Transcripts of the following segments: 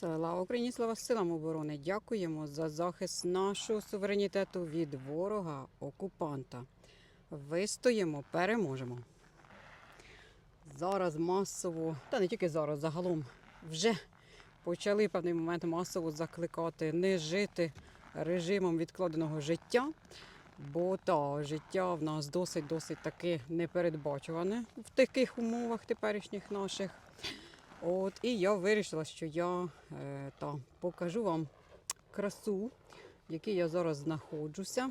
Слава Україні, слава силам оборони! Дякуємо за захист нашого суверенітету від ворога окупанта. Вистоїмо, переможемо. Зараз масово, та не тільки зараз, загалом вже почали певний момент масово закликати не жити режимом відкладеного життя. Бо та життя в нас досить досить таки непередбачуване в таких умовах теперішніх наших. От і я вирішила, що я е, та покажу вам красу, в якій я зараз знаходжуся.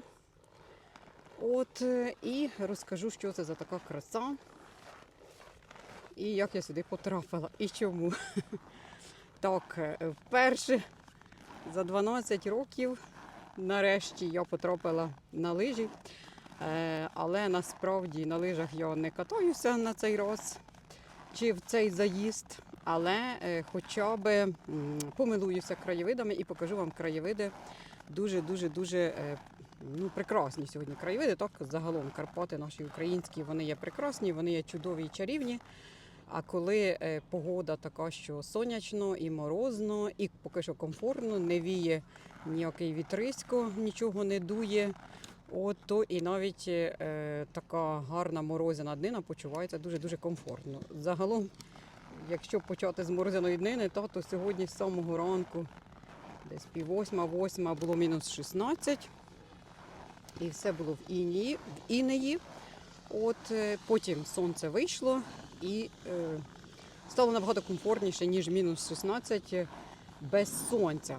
От е, і розкажу, що це за така краса, і як я сюди потрапила, і чому. Так, е, вперше за 12 років нарешті я потрапила на лижі. Е, але насправді на лижах я не катаюся на цей раз чи в цей заїзд, але е, хоча б помилуюся краєвидами і покажу вам краєвиди дуже дуже дуже е, ну, прекрасні сьогодні краєвиди. Так загалом Карпати наші українські вони є прекрасні, вони є чудові і чарівні. А коли е, погода така, що сонячно і морозно, і поки що комфортно, не віє ніякий вітрисько, нічого не дує. От то і навіть е, така гарна морозяна днина почувається дуже дуже комфортно. Загалом, якщо почати з морозяної днини, то, то сьогодні з самого ранку, десь пів восьма, восьма було мінус 16. І все було в інії, в інеї. От е, потім сонце вийшло і е, стало набагато комфортніше, ніж мінус 16 без сонця.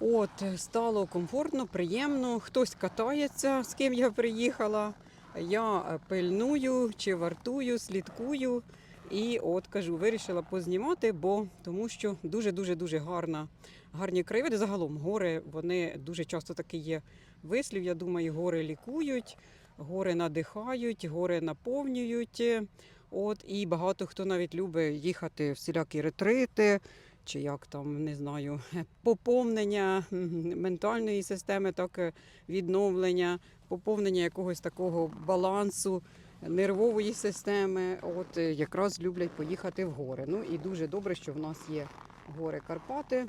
От, стало комфортно, приємно. Хтось катається, з ким я приїхала. Я е, пильную чи вартую, слідкую. І от кажу, вирішила познімати, бо тому що дуже дуже гарна, гарні краєвиди. Загалом гори вони дуже часто такий є вислів. Я думаю, гори лікують, гори надихають, гори наповнюють. От і багато хто навіть любить їхати в всілякі ретрити, чи як там не знаю, поповнення ментальної системи, так е, відновлення, поповнення якогось такого балансу нервової системи. От е, якраз люблять поїхати в гори. Ну і дуже добре, що в нас є гори Карпати.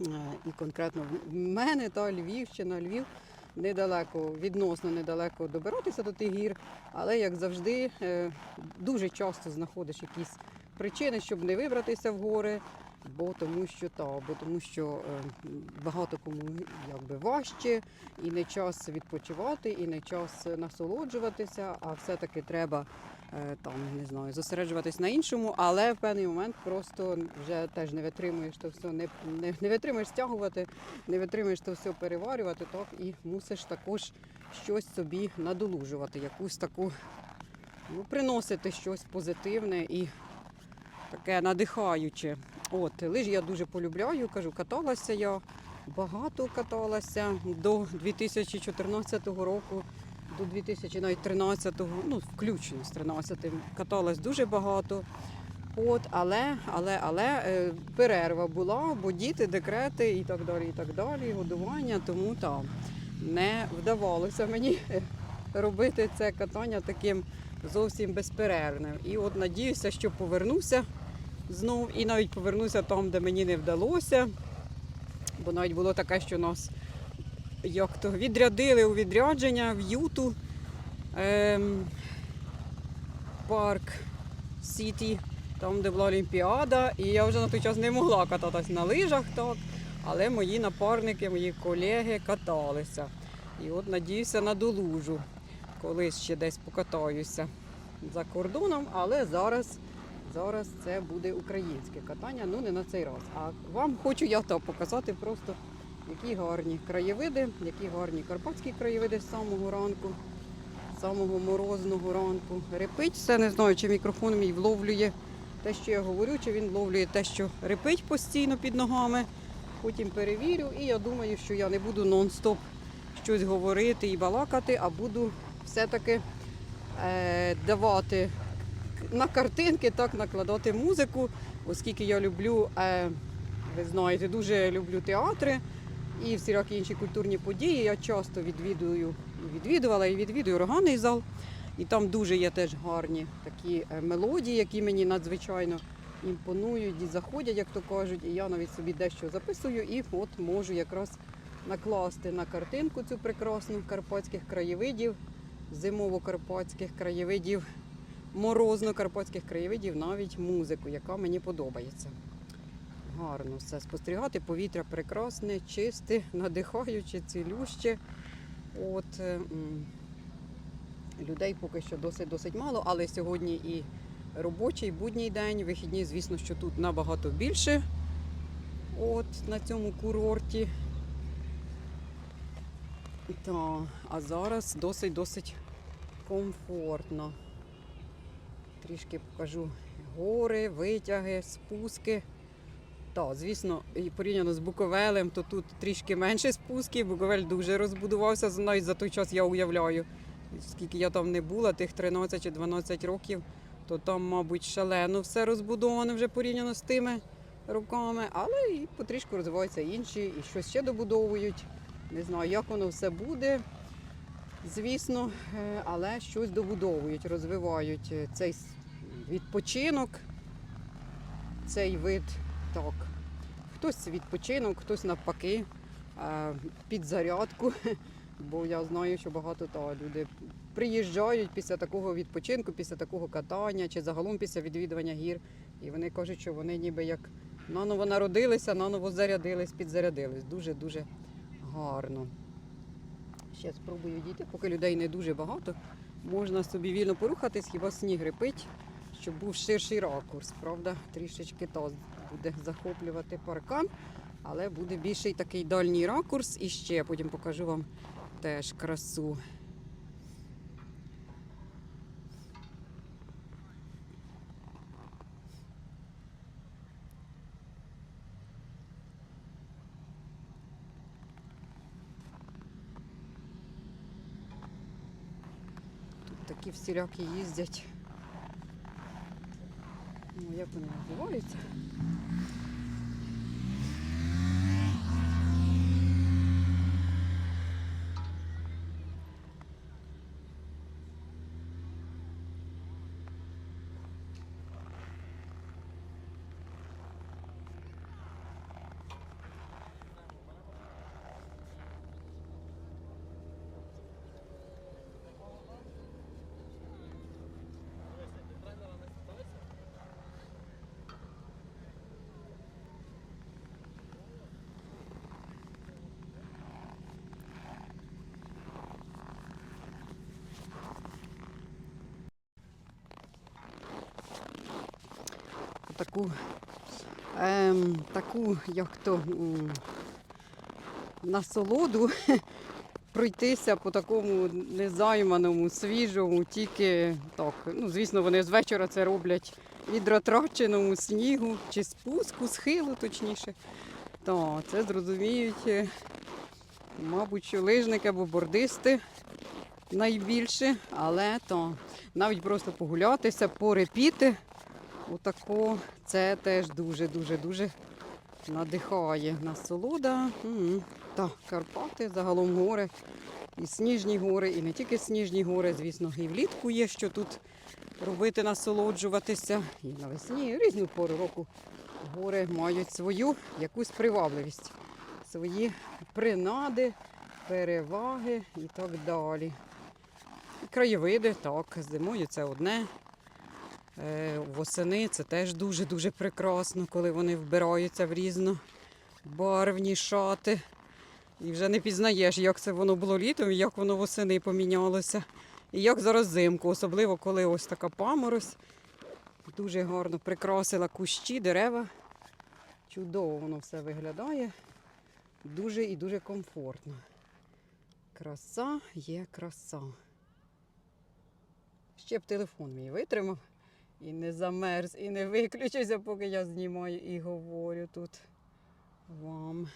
Е, І конкретно в мене та Львівщина, Львів недалеко, відносно недалеко добиратися до тих гір, але як завжди, е, дуже часто знаходиш якісь причини, щоб не вибратися в гори. Бо тому що та, бо тому що е, багато кому якби важче, і не час відпочивати, і не час насолоджуватися, а все-таки треба е, там не знаю, зосереджуватись на іншому, але в певний момент просто вже теж не витримуєш то все, не, не, не витримуєш стягувати, не витримуєш то все переварювати, так і мусиш також щось собі надолужувати, якусь таку ну, приносити щось позитивне і таке надихаюче. От, лижі я дуже полюбляю, кажу, каталася я, багато каталася до 2014 року, до 2013, ну, включно з 13-м, каталась дуже багато. От, але, але, але е, перерва була, бо діти, декрети і так далі, і так далі, годування, тому там не вдавалося мені робити це катання таким зовсім безперервним. І от надіюся, що повернуся знов і навіть повернуся там, де мені не вдалося. Бо навіть було таке, що нас як то відрядили у відрядження в Юту ем, парк Сіті, там, де була Олімпіада. І я вже на той час не могла кататись на лижах, так, але мої напарники, мої колеги каталися. І от надіюся на долужу. Колись ще десь покатаюся за кордоном, але зараз Зараз це буде українське катання, ну не на цей раз. А вам хочу я то показати просто, які гарні краєвиди, які гарні карпатські краєвиди з самого ранку, з самого морозного ранку. Репить все, не знаю, чи мікрофон мій вловлює те, що я говорю, чи він вловлює те, що репить постійно під ногами. Потім перевірю, і я думаю, що я не буду нон-стоп щось говорити і балакати, а буду все-таки е, давати на картинки так накладати музику, оскільки я люблю, е, ви знаєте, дуже люблю театри і всілякі інші культурні події. Я часто відвідую, відвідувала і відвідую органний зал. І там дуже є теж гарні такі е, мелодії, які мені надзвичайно імпонують і заходять, як то кажуть. І я навіть собі дещо записую і от можу якраз накласти на картинку цю прекрасну карпатських краєвидів, зимово-карпатських краєвидів, морозно-карпатських краєвидів, навіть музику, яка мені подобається. Гарно все спостерігати. Повітря прекрасне, чисте, надихаюче, цілюще. От е, людей поки що досить досить мало, але сьогодні і робочий будній день, вихідні, звісно, що тут набагато більше. От на цьому курорті. Та, а зараз досить досить комфортно. Трішки покажу гори, витяги, спуски. Так, звісно, і порівняно з Буковелем, то тут трішки менше спусків. Буковель дуже розбудувався навіть за той час, я уявляю. Скільки я там не була, тих 13 чи 12 років, то там, мабуть, шалено все розбудоване вже порівняно з тими роками. Але і потрішку розвиваються інші, і щось ще добудовують. Не знаю, як воно все буде. Звісно, е, але щось добудовують, розвивають е, цей відпочинок, цей вид так. Хтось відпочинок, хтось навпаки е, під зарядку. Бо я знаю, що багато та, люди приїжджають після такого відпочинку, після такого катання чи загалом після відвідування гір. І вони кажуть, що вони ніби як наново народилися, наново зарядились, підзарядились. Дуже-дуже гарно. Ще спробую дійти, поки людей не дуже багато. Можна собі вільно порухатись, хіба сніг репить, щоб був ширший ракурс. Правда, трішечки то буде захоплювати паркан, але буде більший такий дальній ракурс. І ще потім покажу вам теж красу. Тут такі всілякі їздять. Ну, як вони називаються? Таку, ем, таку як то насолоду пройтися по такому незайманому, свіжому, тільки так. Ну, звісно, вони з вечора це роблять відротраченому снігу чи спуску, схилу, точніше. То це зрозуміють, е, мабуть, що лижники або бордисти найбільше, але то навіть просто погулятися, порепіти. Отако це теж дуже-дуже дуже надихає. Насолода. Та Карпати, загалом гори. І сніжні гори, і не тільки сніжні гори, звісно, і влітку є, що тут робити, насолоджуватися. І навесні, і різну пору року гори мають свою якусь привабливість, свої принади, переваги і так далі. Краєвиди, так, зимою це одне. Е, Восени це теж дуже-дуже прекрасно, коли вони вбираються в різнобарвні шати. І вже не пізнаєш, як це воно було літом, і як воно восени помінялося. І як зараз зимку, особливо коли ось така паморозь. Дуже гарно прикрасила кущі, дерева. Чудово воно все виглядає. Дуже і дуже комфортно. Краса є краса. Ще б телефон мій витримав і не замерз, і не виключуся, поки я знімаю і говорю тут вам.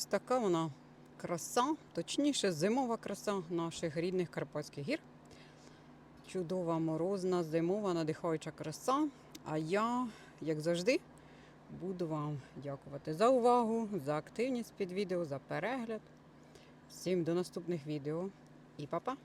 Ось така вона краса, точніше, зимова краса наших рідних Карпатських гір. Чудова, морозна, зимова, надихаюча краса. А я, як завжди, буду вам дякувати за увагу, за активність під відео, за перегляд. Всім до наступних відео і па-па!